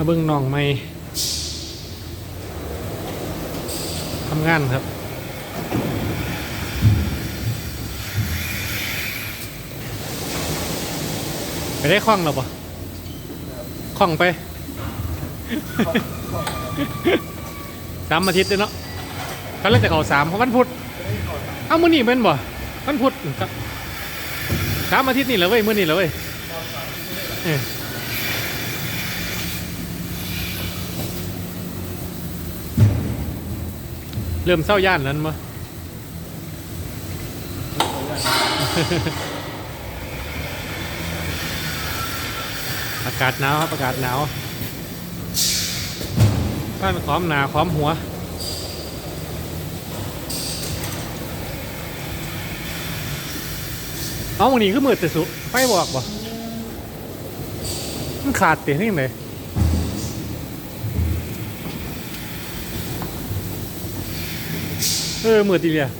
มาเบิ่งน้องไม่ทำงานครับไปได้คล่องแล้วปะคล่องไปสามอาทิตย์เลยเนาะกันแล้วจะเขาสามเพราะวันพุธเอ้ามื้อนี้เป็นบ่วันพุธสามอาทิตย์นี่เหรอเว้ยมื้อนี้เหรอเว้ย เออเริ่มเศร้าย่านนั้นมั้อากาศหนาวครับ อากาศหนาวบ้านขอมหนาขอมหัวเอาวันนี้ก็มืดแต่สุไฟบอกบ่มันขาดเตียนี่ไหน ออมืดดีเลย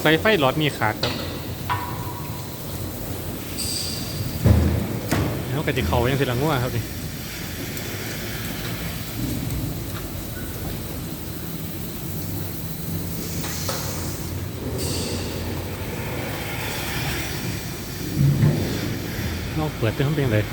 ไฟไฟหลอดมีขาดครับแล้วก็จะเขายังสิหลังว่าครับนี่เราเปิดเต็มเพลงเลย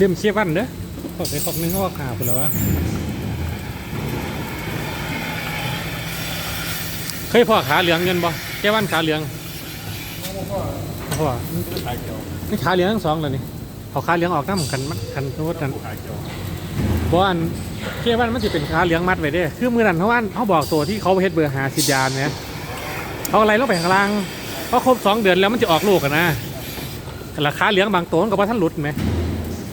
เริ่มเชียวันเด้อขอไปขอบนึงเขาขาคุณแล้ววะเคยพ่อขาเหลืองเงินบ่แก้วันขาเหลืองพ่อนี่ขาเหลืองทั้งสองเลยนี่เอาขาเหลืองออกน้ำกันมัดกันทษกันบ่อันแก้วันมันจะเป็นขาเหลืองมัดไว้เด้คือมือนั้นเขาอันเขาบอกตัวที่เขาเฮ็ดเบอร์หาสิยานเนี่ยเขาอะไรลงไปข้างล่างพอครบสองเดือนแล้วมันจะออกลูกกันนะราคาเหลืองบางตัวมันก็บ่ทันหลุดไหม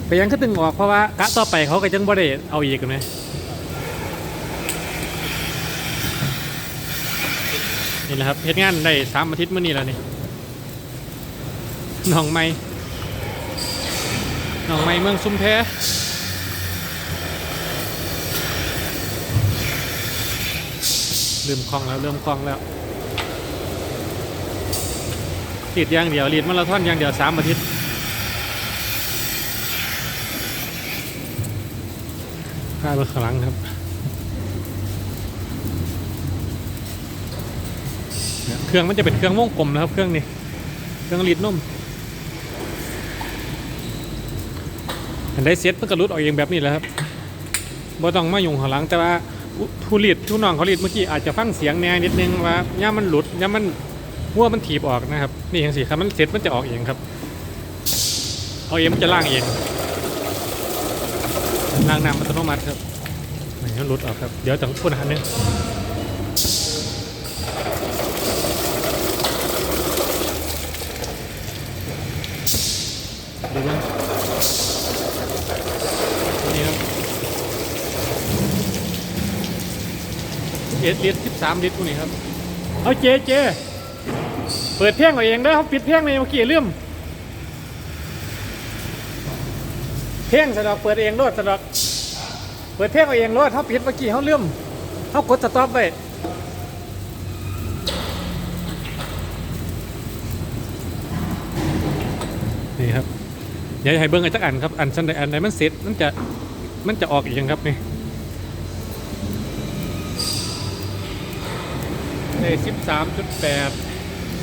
ไปยังก็ตึงออกเพราะว่ากะต่อไปเขาก็จังบ่ได้เอาอีกไหมนี่แหละครับเฮ็ดงานได้สามอาทิตย์มื้อนี้แล้วนี่น้องไม้น้องไม้เมืองซุ้มแพเริ่มคล่องแล้วเริ่มคล่องแล้วรีดอย่างเดียวรีดมาราธอนอย่างเดียวสามอาทิตย์ ข้าไปข้างหลังครับเครื่องมันจะเป็นเครื่องวงกลมนะครับ เครื่องนี้เครื่องรีดนมอันได้เซ็ตมันก็รุดออกเองแบบนี้แหละครับบ่ต้องมายุ่งข้างหลังแต่ว่าผู้รีดผู้น้องเขารีดเมื่อกี้อาจจะฟังเสียงแน่นิดนึงว่าย่ามันหลุดย่ามันหัวมันถีบออกนะครับ นี่อย่างสิครับมันเซ็ตมันจะออกเองครับเอาเองมันจะล่างเอง ล้างน้ำอัตโนมัติครับไม่งั้นหลุดออกครับ เดี๋ยวจังพูดหันนึงดูบ้างนี่ครับเอ็ดลิตรสิบสามลิตรพวกนี้ครับ เอาเจเจเปิดเพียงเอาเองได้เขาปิดเพียงในเมื่อกี้ลืม เพ่งสะดอกเปิดเองรถสะดอกเปิดเพ่งเอาเองรถเขาปิดเมื่อกี้เขาเลื่อมเขากดสต็อปไว้นี่ครับเดี๋ยวให้เบิ้งอีกสักอันครับอันชั้นใดอันใดมันเสร็จมันจะมันจะออกอีกยังครับนี่ในสิบสามจุดแปด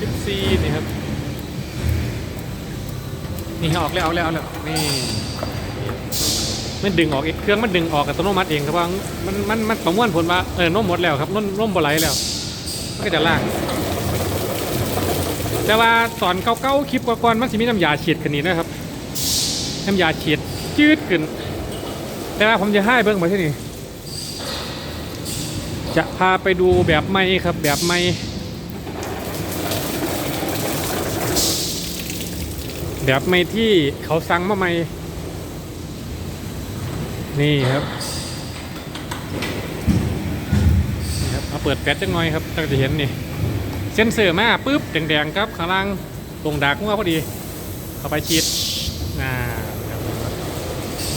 สิบสี่นี่ครับ นี่ออกแล้วเอาแล้วเอาแล้วนี่ มันดึงออกเองเครื่องมันดึงออกอัตโนมัติเองครับว่ามันมันมันประมวลผลว่าเออนมหมดแล้วครับนมนมบไหลแล้วมันก็จะล่ากแต่ว่าตอนเก้าๆคลิปก่อนๆมันสิมีน้ำยาฉีดขนีนะครับน้ำยาฉีดจืดขึ้น แต่ว่าผมจะให้เบิ้งมาที่นี่จะพาไปดูแบบไม่ครับแบบไม่แบบไม่ที่เขาสั่งมาใหม่ นี่ครับนี่ครับเอาเปิดแฟลชจังหน่อยครับตั้งจะเห็นนี่เส้นเสือมาปุ๊บแดงๆครับข้างล่างตรงดักงัวพอดี เข้าไปชิดอ่า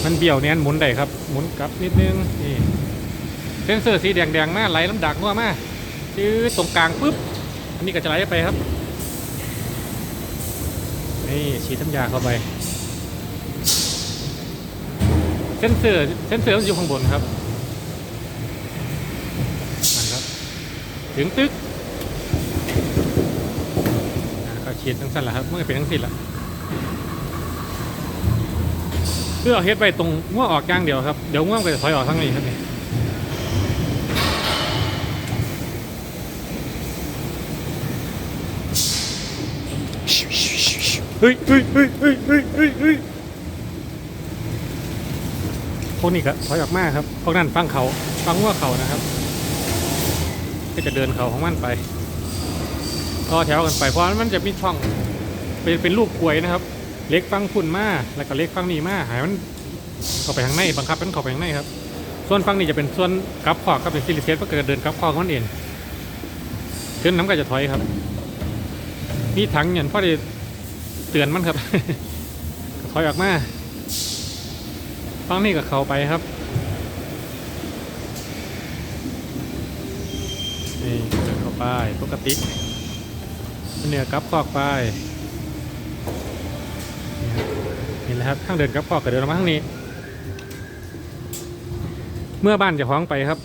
มันเบี่ยวเนี่ยหมุนได้ครับหมุนกลับนิดนึงนี่เส้นเสือสีแดงๆมาไหลน้ำดักงัวมาจื้อตรงกลางปุ๊บอันนี้ก็จะไหลไปครับนี่ฉีดน้ำยาเข้าไป เส้นเสือเส้นเสือมันอยู่ข้างบนครับนั่นครับ ถึงตึกก็ฉีดทั้งสั้นแหละครับเมื่อเป็นทั้งสิ้นละเพื่อเอาเฮ็ดไปตรงง่วงออกอย่างเดียวครับเดี๋ยวง่วงก็จะถอยออกทั้งนี้ครับนี่เฮ้ยเฮ้ยเฮ้ยเฮ้ยเฮ้ยเฮ้ย พวกนี้ก็ถอยออกมาครับ พวกนั้นฟังเขาฟังว่าเขานะครับ ก็จะเดินเขาของมันไปต่อแถวกันไปเพราะมันจะมีช่องเป็นเป็นลูกกลวยนะครับ เล็กฟังพุ่นมาแล้วก็เล็กฟังนี่มาหายมันเข้าไปข้างในบังคับมันเข้าไปข้างในครับ ส่วนฟังนี่จะเป็นส่วนกลับขอกก็เป็นซิลิเซตก็เกิดเดินกลับขอของมันเองขึ้นน้ำก็จะถอยครับมีถังเงินพ่อได้เตือนมันครับถอยออกมา ฟังนี่กับเขาไปครับนี่เดินเข้าไปปกติเหนือกับคอกไปนี่ครับนี่แหละครับทางเดินกับคอกก็เดินมาทางนี้ เมื่อบ้านจะคล้องไปครับ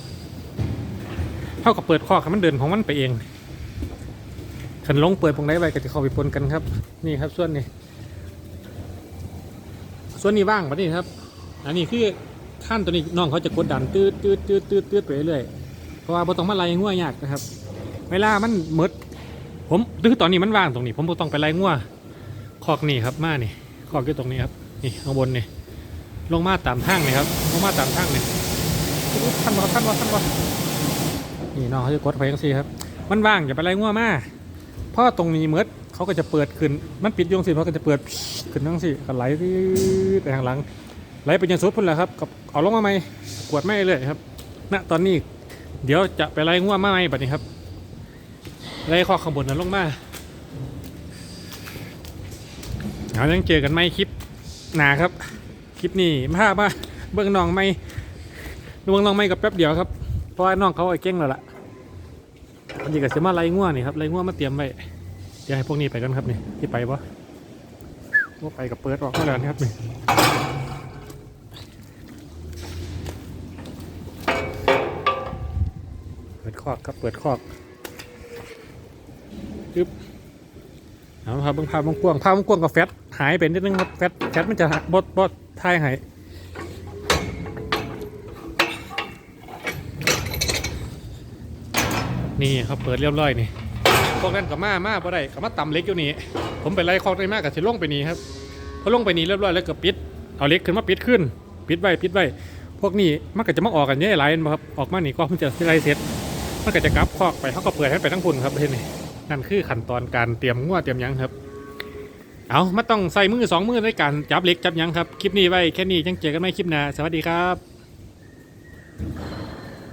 เท่ากับเปิดคอกให้มันเดินของมันไปเองขันลงเปิดตรงไหนไปก็จะเข้าไปปนกันครับ นี่ครับส่วนนี้ส่วนนี้ว่างปะนี่ครับ อันนี้คือขั้นตัวนี้น้องเขาจะกดดันตืดตืดตืดตืดตืดไปเรื่อยเพราะว่าบ่ต้องมาไล่งัวยากนะครับ เวลามันหมดผมคือตอนนี้มันว่างตรงนี้ ผมบ่ต้องไปไล่งัวคอกนี่ครับมานี่คอกอยู่ตรงนี้ครับนี่ข้างบนนี่ลงมาตามทางนี่ครับลงมาตามทางนี่ท่านบ่ท่านบ่ท่านบ่นี่น้องเขาจะกดไปยังซี่ครับ มันว่างอย่าไปไล่งัวมาเพราะตรงนี้หมดเขาก็จะเปิดขึ้น มันปิดยงสิเขาก็จะเปิดขึ้นทั้งสิก็ไหลไปทางหลัง ไหลไปจนสุดพุ่นแล้วครับกับเอาลงมาใหม่กวดไม่เลยครับณตอนนี้เดี๋ยวจะไปไล่ง่วงมาใหม่แบบนี้ครับไล่ข้อข้างบนนั้นลงมาเอายังเจอกันไหมคลิปหนาครับ คลิปนี้มาบ้าเบื้องน้องไม่เบื้องน้องไม่กับแป๊บเดียวครับเพราะว่าน้องเขาไอ้เก่งแล้วล่ะวันนี้ก็จะมาไล่ง่วงนี่ครับไล่ง่วงมาเตรียมไว้เดี๋ยวให้พวกนี้ไปกันครับนี่ที่ไปปะว่าไปกับเปิดออกมาแล้วนะครับนี่ เปิด คอกครับเปิดคอกจึ๊บเอาครับเบิ่งภาพวงกว้างภาพวงกว้างกับแฟตหายไปนิดนึงครับแฟตแฟตมันจะบดบดทายหายนี่ครับเปิดเรียบร้อยนี่พวกนั้นกับมามาพอได้กับมาต่ำเล็กอยู่นี่ผมไปไล่คอกได้มากกับสิลงไปนี่ครับพอลงไปนี่เรียบร้อยแล้วก็ปิดเอาเล็กขึ้นมาปิดขึ้น ปิดไว้ปิดไว้พวกนี้มันก็จะมาออกกันเยอะหลายอันบ่ครับออกมานี่ก็มันจะไล่เสร็จ มันก็จะกลับคอกไปเขาก็เปิดให้ไปทั้งพุ่นครับเห็นไหนั่นคือขั้นตอนการเตรียมง้วเตรียมยังครับ เอามาต้องใส่มือสองมือในการจับเล็กจับยังครับ คลิปนี้ไว้แค่นี้ยังเจอกันไหมคลิปหน้าสวัสดีครับ